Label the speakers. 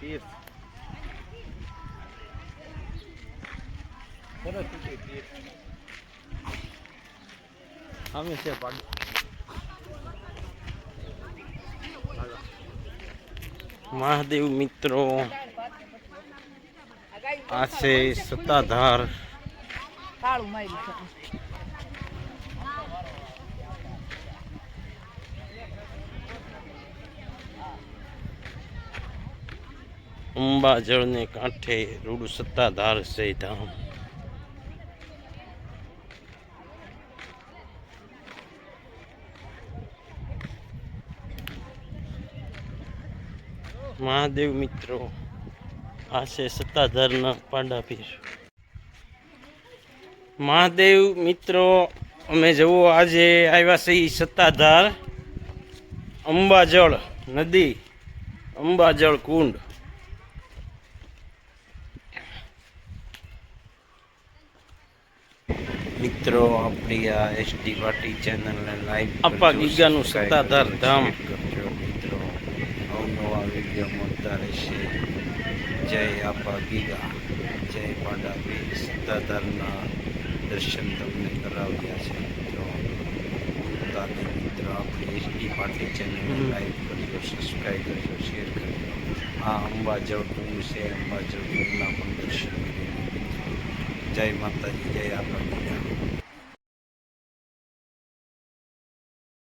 Speaker 1: તીર્થ સરસ્વતી તીર્થ અમે છે પાડ મહાદેવ મિત્રો છે સત્તાધાર અંબાજળને કાંઠે રૂડ સત્તાધાર છે ધામ મહાદેવ મિત્રો આ છે સત્તાધારના પાંડાપીર મહાદેવ મિત્રો, અમે જુઓ, આજે આવ્યા છે સત્તાધાર અંબાજળ નદી, અંબાજળ કુંડ. મિત્રો આપણી આ એસડી વાટી ચેનલને લાઈક
Speaker 2: અપ્પા ગીગાનું સત્તાધાર ધામ.
Speaker 1: કરજો મિત્રો. અવનવા વીડિયો મળતા રહેશે. જય આપા ગીગા. જય પાંડાપી સત્તાધારના દર્શન તમને કરાવ્યા છે મિત્રો. તાને મિત્રો આપણી એસડી વાટી ચેનલને લાઈક કરજો સબસ્ક્રાઈબ કરજો શેર કરજો. આ અંબાજવ કુંડ છે અંબાજવ કુંડના પણ દર્શન જય માતાજી જય આપણા